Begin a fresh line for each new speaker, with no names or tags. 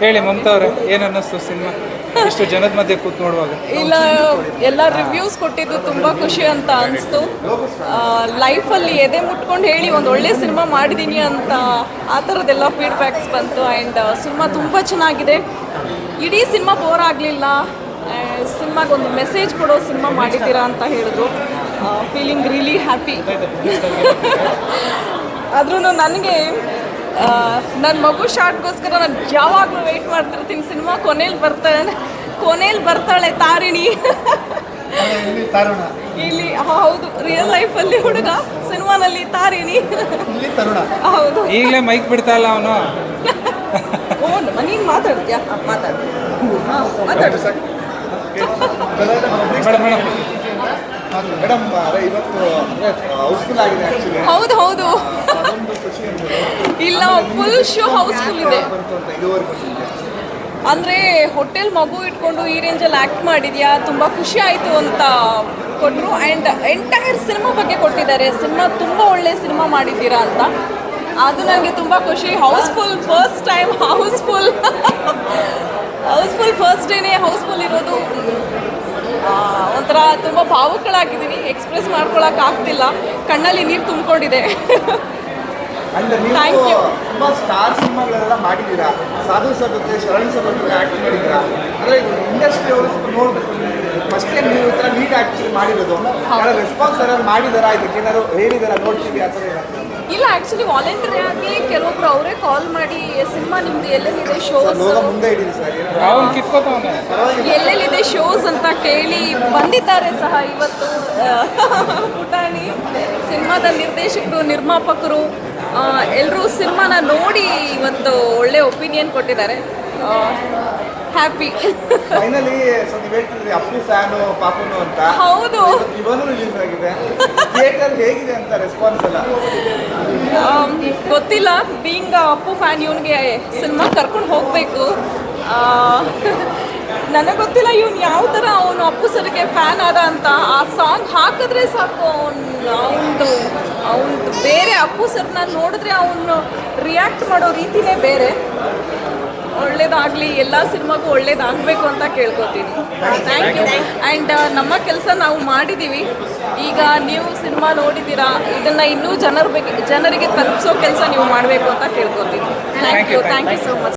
ಹೇಳಿ ಮಮತಾ ಅವರೇ ಏನು ಅನ್ನಿಸ್ತು ಸಿನಿಮಾ? ಇಷ್ಟು ಜನದ ಮಧ್ಯೆ ಕೂತ್ ನೋಡುವಾಗ?
ಇಲ್ಲ ಎಲ್ಲ ರಿವ್ಯೂಸ್ ಕೊಟ್ಟಿದ್ದು ತುಂಬ ಖುಷಿ ಅಂತ ಅನಿಸ್ತು. ಲೈಫಲ್ಲಿ ಎದೆ ಮುಟ್ಕೊಂಡು ಹೇಳಿ ಒಂದು ಒಳ್ಳೆ ಸಿನಿಮಾ ಮಾಡಿದ್ದೀನಿ ಅಂತ ಆ ಥರದ್ದೆಲ್ಲ ಫೀಡ್ಬ್ಯಾಕ್ಸ್ ಬಂತು. ಆ್ಯಂಡ್ ಸಿನಿಮಾ ತುಂಬ ಚೆನ್ನಾಗಿದೆ. ಇಡೀ ಸಿನಿಮಾ ಬೋರ್ ಆಗಲಿಲ್ಲ. ಸಿನಿಮಾಗ ಒಂದು ಮೆಸೇಜ್ ಕೊಡೋ ಸಿನಿಮಾ ಮಾಡಿದ್ದೀರಾ ಅಂತ ಹೇಳಿದ್ರು. ಫೀಲಿಂಗ್ ರಿಯಲಿ ಹ್ಯಾಪಿ ಆದ್ರೂ ನನಗೆ ನನ್ನ ಮಗು ಶಾರ್ಟ್ಗೋಸ್ಕರ ನಾನು ಯಾವಾಗಲೂ ವೆಯ್ಟ್ ಮಾಡ್ತಿರ್ತೀನಿ. ಸಿನಿಮಾ ಕೊನೆಯಲ್ಲಿ ಬರ್ತಾಳೆ ಕೊನೆಯಲ್ಲಿ ಬರ್ತಾಳೆ ತಾರಿಣಿ.
ಇಲ್ಲಿ ತರುಣ.
ಇಲ್ಲಿ ಹೌದು. ರಿಯಲ್ ಲೈಫಲ್ಲಿ ಹುಡುಗ ಸಿನಿಮಾನಲ್ಲಿ ತಾರಿಣಿ. ಹೌದು.
ಈಗಲೇ ಮೈಕ್ ಬಿಡ್ತಾ ಇಲ್ಲ ಅವನು.
ಓ ನೀನು ಮಾತಾಡ್ತೀಯಾ? ಮಾತಾಡು. ಮಾತಾಡು.
Madam madam.
ಮೇಡಮ್ ಇವತ್ತು ಅಂದ್ರೆ ಆಗಿದೆ ಆಕ್ಚುಲಿ
ಹೌದು ಹೌದು. ಫುಲ್ ಶೋ ಹೌಸ್ಫುಲ್ ಇದೆ. ಅಂದರೆ ಹೋಟೆಲ್ ಮಗು ಇಟ್ಕೊಂಡು ಈ ರೇಂಜಲ್ಲಿ ಆ್ಯಕ್ಟ್ ಮಾಡಿದ್ಯಾ? ತುಂಬ ಖುಷಿ ಆಯಿತು ಅಂತ ಕೊಟ್ಟರು ಆ್ಯಂಡ್ ಎಂಟೈರ್ ಸಿನಿಮಾ ಬಗ್ಗೆ ಕೊಟ್ಟಿದ್ದಾರೆ. ಸಿನಿಮಾ ತುಂಬ ಒಳ್ಳೆ ಸಿನಿಮಾ ಮಾಡಿದ್ದೀರಾ ಅಂತ. ಅದು ನನಗೆ ತುಂಬ ಖುಷಿ. Housefull first time housefull housefull first ಡೇನೇ housefull ಇರೋದು ಒಂಥರ ತುಂಬ ಭಾವುಕಳಾಗಿದ್ದೀನಿ. ಎಕ್ಸ್ಪ್ರೆಸ್ ಮಾಡ್ಕೊಳಕ್ಕೆ ಆಗ್ತಿಲ್ಲ. ಕಣ್ಣಲ್ಲಿ ನೀರು ತುಂಬಿಕೊಂಡಿದೆ.
ಅಂಡ್
Thank
ನೀವು. ತುಂಬಾ ಸ್ಟಾರ್ ಸಿನಿಮಾಗಳೆಲ್ಲ ಮಾಡಿದ್ದೀರಾ? ಸಾಧು ಸರ್ ಜೊತೆ ಶರಣ್ ಸರ್ ಜೊತೆ ಆಕ್ಟ್ ಮಾಡಿದ್ದೀರಾ? ಅಂದ್ರೆ ಇಂಡಸ್ಟ್ರಿ ಅವರು ಸ್ವಲ್ಪ ನೋಡ್ಬೇಕು. ಫಸ್ಟ್ ಟೈಮ್ ನೀವು ಈ ಥರ ನೀಟ್ ಆಕ್ಚುಲಿ ಮಾಡಿರೋದು. ರೆಸ್ಪಾನ್ಸ್ ಯಾರು ಮಾಡಿದಾರಾ? ಇದಕ್ಕೆ ಏನಾದ್ರು ಹೇಳಿದಾರಾ? ನೋಡ್ತೀವಿ ಆ ಥರ
ಇಲ್ಲ ಆ್ಯಕ್ಚುಲಿ ವಾಲಂಟರಿ ಆಗಿ ಕೆಲವೊಬ್ರು ಅವರೇ ಕಾಲ್ ಮಾಡಿ ಸಿನಿಮಾ ನಿಮ್ದು ಎಲ್ಲೆಲ್ಲಿದೆ ಶೋಸ್
ಏನಾದ್ರು
ಎಲ್ಲೆಲ್ಲಿದೆ ಶೋಸ್ ಅಂತ ಕೇಳಿ ಬಂದಿದ್ದಾರೆ ಸಹ ಇವತ್ತು ಪುಟಾಣಿ. ಸಿನಿಮಾದ ನಿರ್ದೇಶಕರು ನಿರ್ಮಾಪಕರು ಎಲ್ಲರೂ ಸಿನಿಮಾನ ನೋಡಿ ಒಂದು ಒಳ್ಳೆ ಒಪಿನಿಯನ್ ಕೊಟ್ಟಿದ್ದಾರೆ. ಹ್ಯಾಪಿ
ಫೈನಲಿ ಸೊ ನೀವು ಹೇಳ್ತಿದ್ರಿ ಅಪ್ಪು ಫ್ಯಾನು ಪಾಪುನು ಅಂತ.
ಹೌದು.
ಇವನು ರಿಲೀಸ್ ಆಗಿದೆ. ಥಿಯೇಟರ್ ಹೇಗಿದೆ ಅಂತ ರೆಸ್ಪಾನ್ಸ್ ಎಲ್ಲ?
ಗೊತ್ತಿಲ್ಲ. ಬೀಂಗ್ ಅಪ್ಪು ಫ್ಯಾನ್ ಇವನಿಗೆ ಸಿನಿಮಾ ಕರ್ಕೊಂಡು ಹೋಗಬೇಕು. ನನಗೆ ಗೊತ್ತಿಲ್ಲ ಇವನು ಯಾವ ಥರ ಅವನು ಅಪ್ಪು ಸರ್ಗೆ ಫ್ಯಾನ್ ಆದ ಅಂತ. ಆ ಸಾಂಗ್ ಹಾಕಿದ್ರೆ ಸಾಕು ಅವನು ಅವನದು ಬೇರೆ ಅಪ್ಪು ಸರ್ನ ನೋಡಿದ್ರೆ ಅವನು ರಿಯಾಕ್ಟ್ ಮಾಡೋ ರೀತಿನೇ ಬೇರೆ. ಒಳ್ಳೇದಾಗಲಿ ಎಲ್ಲ ಸಿನಿಮಾಗೂ ಒಳ್ಳೇದಾಗಬೇಕು ಅಂತ ಕೇಳ್ಕೊತೀನಿ. ಥ್ಯಾಂಕ್ ಯು ಆ್ಯಂಡ್ ನಮ್ಮ ಕೆಲಸ ನಾವು ಮಾಡಿದ್ದೀವಿ ಈಗ ನೀವು ಸಿನಿಮಾ ನೋಡಿದ್ದೀರಾ ಇದನ್ನು ಇನ್ನೂ ಜನರ ಬಗ್ಗೆ ಜನರಿಗೆ ತಲುಪಿಸೋ ಕೆಲಸ ನೀವು ಮಾಡಬೇಕು ಅಂತ ಕೇಳ್ಕೊತೀನಿ. Thank you thank you so much